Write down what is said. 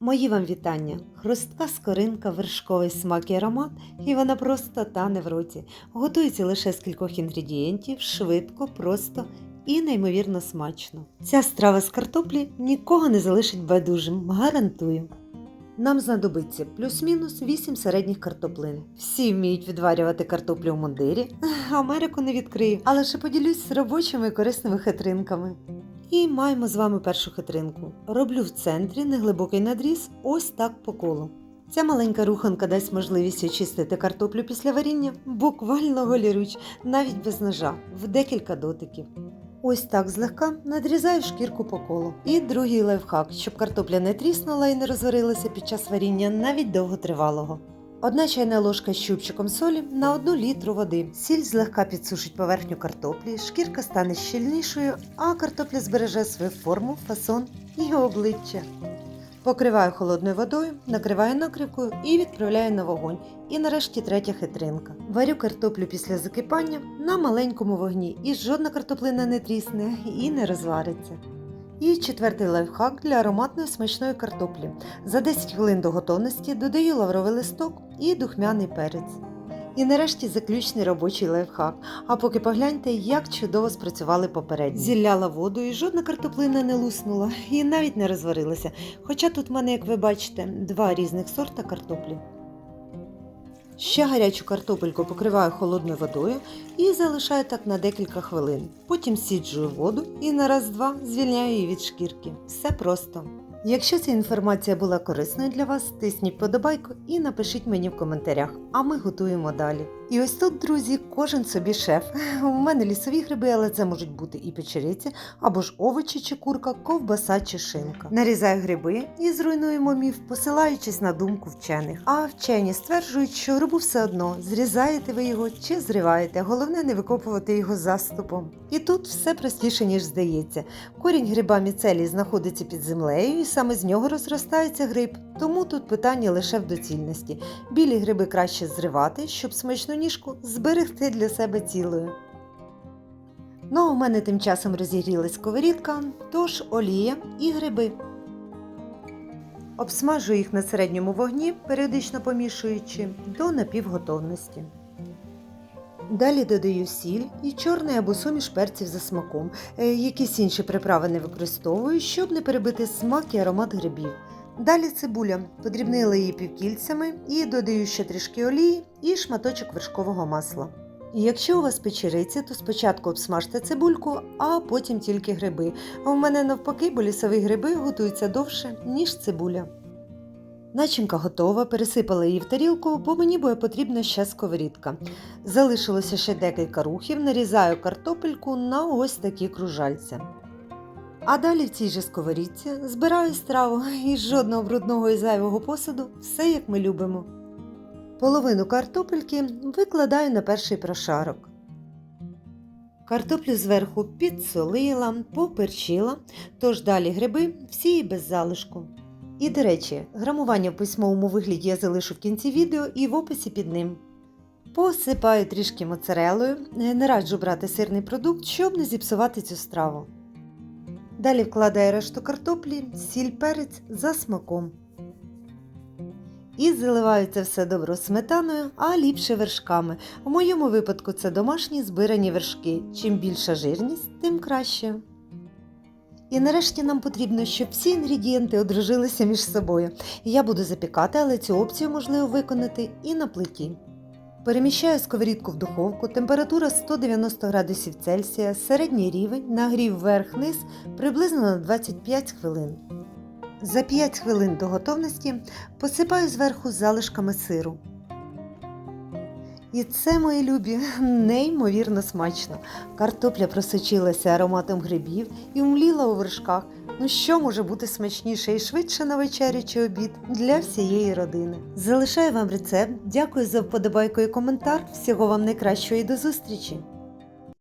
Мої вам вітання! Хрустка скоринка, вершковий смак і аромат, і вона просто тане в роті. Готується лише з кількох інгредієнтів, швидко, просто і неймовірно смачно. Ця страва з картоплі нікого не залишить байдужим, гарантую. Нам знадобиться плюс-мінус 8 середніх картоплин. Всі вміють відварювати картоплю в мундирі, Америку не відкрию, але ще поділюсь з робочими і корисними хитринками. І маємо з вами першу хитринку. Роблю в центрі неглибокий надріз ось так по колу. Ця маленька руханка дасть можливість очистити картоплю після варіння буквально голіруч, навіть без ножа, в декілька дотиків. Ось так злегка надрізаю шкірку по колу. І другий лайфхак, щоб картопля не тріснула і не розварилася під час варіння навіть довготривалого. Одна чайна ложка з щупчиком солі на одну літру води. Сіль злегка підсушить поверхню картоплі, шкірка стане щільнішою, а картопля збереже свою форму, фасон і обличчя. Покриваю холодною водою, накриваю накривкою і відправляю на вогонь. І нарешті третя хитринка. Варю картоплю після закипання на маленькому вогні, і жодна картоплина не трісне і не розвариться. І четвертий лайфхак для ароматної смачної картоплі. За 10 хвилин до готовності додаю лавровий листок і духмяний перець. І нарешті заключний робочий лайфхак. А поки погляньте, як чудово спрацювали попередні. Зілляла воду і жодна картоплина не луснула і навіть не розварилася. Хоча тут в мене, як ви бачите, два різних сорта картоплі. Ще гарячу картопельку покриваю холодною водою і залишаю так на декілька хвилин. Потім сіджую воду і на раз-два звільняю її від шкірки. Все просто. Якщо ця інформація була корисною для вас, тисніть подобайку і напишіть мені в коментарях, а ми готуємо далі. І ось тут, друзі, кожен собі шеф. У мене лісові гриби, але це можуть бути і печериці, або ж овочі чи курка, ковбаса чи шинка. Нарізаю гриби і зруйнуємо міф, посилаючись на думку вчених. А вчені стверджують, що грибу все одно зрізаєте ви його чи зриваєте. Головне не викопувати його заступом. І тут все простіше, ніж здається. Корінь гриба міцелій знаходиться під землею, і саме з нього розростається гриб. Тому тут питання лише в доцільності. Білі гриби краще зривати, щоб смачну ніжку зберегти для себе цілою. Ну а у мене тим часом розігрілась сковорідка, тож олія і гриби. Обсмажую їх на середньому вогні, періодично помішуючи до напівготовності. Далі додаю сіль і чорний або суміш перців за смаком. Е, Якісь інші приправи не використовую, щоб не перебити смак і аромат грибів. Далі цибуля. Подрібнила її півкільцями і додаю ще трішки олії і шматочок вершкового масла. І Якщо у вас печериці, то спочатку обсмажте цибульку, а потім тільки гриби. А у мене навпаки, бо лісові гриби готуються довше, ніж цибуля. Начинка готова, пересипала її в тарілку, бо мені буде потрібна ще сковорідка. Залишилося ще декілька рухів, нарізаю картопельку на ось такі кружальця. А далі в цій же сковорідці збираю страву і жодного брудного і зайвого посуду, все як ми любимо. Половину картопельки викладаю на перший прошарок. Картоплю зверху підсолила, поперчила, тож далі гриби всі і без залишку. І, до речі, грамування в письмовому вигляді я залишу в кінці відео і в описі під ним. Посипаю трішки моцарелою, не раджу брати сирний продукт, щоб не зіпсувати цю страву. Далі вкладаю решту картоплі, сіль перець за смаком. І заливаю це все добро сметаною, а ліпше вершками. У моєму випадку це домашні збирані вершки. Чим більша жирність, тим краще. І нарешті нам потрібно, щоб всі інгредієнти одружилися між собою. Я буду запікати, але цю опцію можливо виконати і на плиті. Переміщаю сковорідку в духовку, температура 190 градусів Цельсія, середній рівень, нагрів вверх-низ приблизно на 25 хвилин. За 5 хвилин до готовності посипаю зверху залишками сиру. І це, мої любі, неймовірно смачно. Картопля просочилася ароматом грибів і умліла у вершках. Ну що може бути смачніше і швидше на вечері чи обід для всієї родини. Залишаю вам рецепт. Дякую за вподобайку і коментар. Всього вам найкращого і до зустрічі!